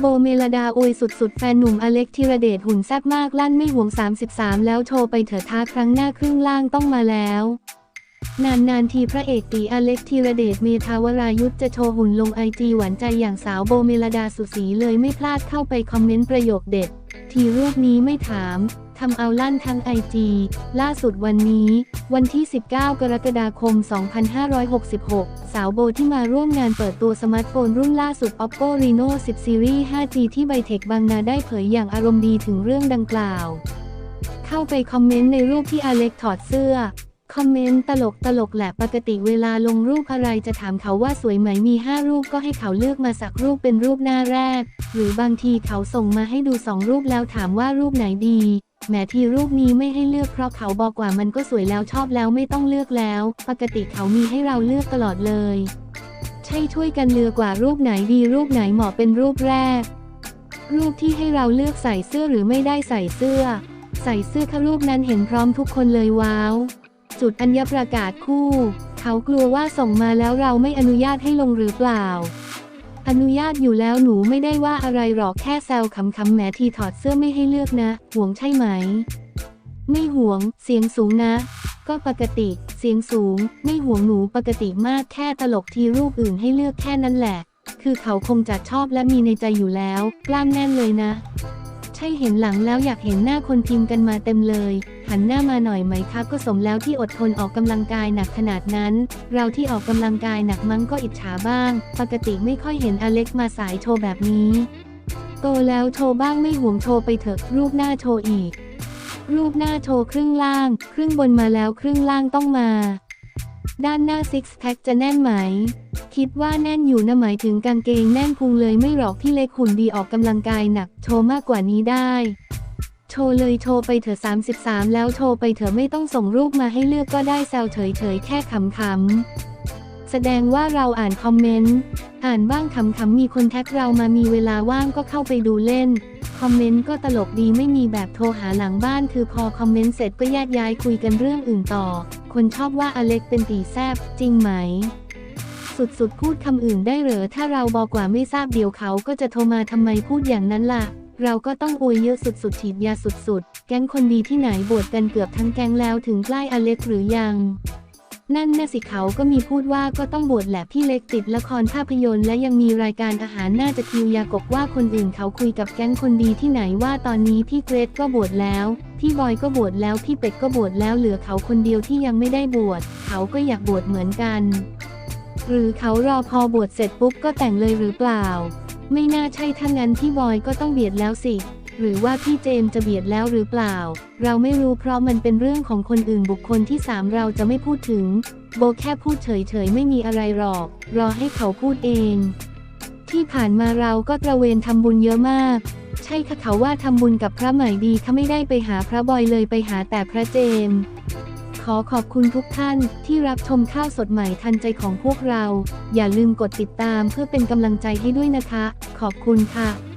โบเมลดาอวยสุดๆ แฟนหนุ่มอเล็กธีรเดชหุ่นแซ่บมากลั่นไม่ห่วง 33 แล้วโชว์ไปเถอะท้าครั้งหน้าครึ่งล่างต้องมาแล้ว นานๆทีพระเอกตีอเล็กธีรเดชเมทาวรายุทธจะโชว์หุ่นลงไอจีหวานใจอย่างสาวโบเมลดาสุสีเลยไม่พลาดเข้าไปคอมเมนต์ประโยคเด็ด ทีรูปนี้ไม่ถาม ทำเอาลั่นทั้งไอจีล่าสุดวันนี้ วันที่ 19 กรกฎาคม 2566 สาวโบที่มาร่วมงานเปิดตัวสมาร์ทโฟนรุ่นล่าสุด Oppo Reno 10 Series 5G ที่ไบเทคบางนาได้เผยอย่างอารมณ์ดีถึงเรื่องดังกล่าว เข้าไปคอมเมนต์ในรูปที่อเล็กถอดเสื้อคอมเมนต์ตลกตลกแหละปกติเวลาลงรูปอะไรจะถามเขาว่าสวยไหมมี 5 รูปก็ให้เขาเลือกมาสักรูปเป็นรูปหน้าแรก หรือบางทีเขาส่งมาให้ดูสองรูปแล้วถามว่ารูปไหนดี แหมทีรูปนี้ไม่ให้เลือกเพราะเขาบอกว่ามันก็สวยแล้วชอบแล้วไม่ต้องเลือกแล้ว ปกติเขามีให้เราเลือกตลอดเลย ใช่ช่วยกันเลือกว่ารูปไหนดีรูปไหนเหมาะเป็นรูปแรก รูปที่ให้เราเลือกใส่เสื้อหรือไม่ได้ใส่เสื้อ ใส่เสื้อค่ะรูปนั้นเห็นพร้อมทุกคนเลยว้าว จุดอัญญประกาศคู่ เขากลัวว่าส่งมาแล้วเราไม่อนุญาตให้ลงหรือเปล่า อนุญาตอยู่แล้วหนูไม่ได้ว่าอะไรหรอกแค่แซวขำๆแหมทีถอดเสื้อไม่ให้เลือกนะ ห่วงใช่ไหม ไม่ห่วง เสียงสูงนะ ก็ปกติ เสียงสูง ไม่ห่วงหนูปกติมากแค่ตลกทีรูปอื่นให้เลือกแค่นั้นแหละ คือเขาคงจะชอบและมีในใจอยู่แล้ว กล้ามแน่นเลยนะ ใช่เห็นหลังแล้วอยากเห็นหน้าคนพิมพ์กันมาเต็มเลย หันหน้ามาหน่อยไหมคะก็สมแล้วที่อดทนออกกำลังกายหนักขนาดนั้น เราที่ออกกำลังกายหนักมั้งก็อิจฉาบ้าง ปกติไม่ค่อยเห็นอเล็กมาสายโชว์แบบนี้โตแล้วโชว์บ้างไม่ห่วงโชว์ไปเถอะรูปหน้าโชว์อีก รูปหน้าโชว์ครึ่งล่าง ครึ่งบนมาแล้วครึ่งล่างต้องมา ด้านหน้าซิกแพคจะแน่นไหม คิดว่าแน่นอยู่นะหมายถึงกางเกงแน่นพุงเลยไม่หรอกที่เล็กหุ่นดีออกกำลังกายหนัก โชว์มากกว่านี้ได้ โชว์เลยโชว์ไปเถอะ33 แล้วโชว์ไปเถอะไม่ต้องส่งรูปมาให้เลือกก็ได้แซวเฉยๆแค่ขำๆแสดงว่าเราอ่านคอมเมนต์ อ่านบ้างขำๆมีคนแท็กเรามามีเวลาว่างก็เข้าไปดูเล่น คอมเมนต์ก็ตลกดีไม่มีแบบโทรหาหลังบ้าน คือพอคอมเมนต์เสร็จก็แยกย้ายคุยกันเรื่องอื่นต่อ คนชอบว่าอเล็กเป็นตีแซบจริงไหม สุดๆพูดคำอื่นได้เหรอ ถ้าเราบอกว่าไม่ทราบเดี๋ยวเขาก็จะโทรมาทำไมพูดอย่างนั้นล่ะ เราก็ต้องอวยเยอะสุดๆฉีดยาสุดๆ แก๊งคนดีที่ไหนบวชกันเกือบทั้งแก๊งแล้วถึงใกล้อเล็กหรือยัง นั่นน่ะสิเขาก็มีพูดว่าก็ต้องบวชแหละพี่เล็กติดละครภาพยนตร์และยังมีรายการอาหารน่าจะคิวยากกว่าคนอื่นเขาคุยกับแก๊งคนดีที่ไหนว่าตอนนี้พี่เกรดก็บวชแล้วพี่บอยก็บวชแล้วพี่เป็ดก็บวชแล้วเหลือเขาคนเดียวที่ยังไม่ได้บวชเขาก็อยากบวชเหมือนกัน หรือเขารอพอบวชเสร็จปุ๊บก็แต่งเลยหรือเปล่า ไม่น่าใช่ถ้างั้นพี่บอยก็ต้องเบียดแล้วสิ หรือว่าพี่เจมจะเบียดแล้วหรือเปล่า เราไม่รู้เพราะมันเป็นเรื่องของคนอื่นบุคคลที่สามเราจะไม่พูดถึง โบแค่พูดเฉยๆไม่มีอะไรหรอก รอให้เขาพูดเอง ที่ผ่านมาเราก็ตระเวนทำบุญเยอะมาก ใช่ค่ะเขาว่าทำบุญกับพระใหม่ดีเขาไม่ได้ไปหาพระบอยเลยไปหาแต่พระเจมขอขอบคุณทุกท่านที่รับชมข้าวสดใหม่ทันใจของพวกเรา อย่าลืมกดติดตามเพื่อเป็นกำลังใจให้ด้วยนะคะ ขอบคุณค่ะ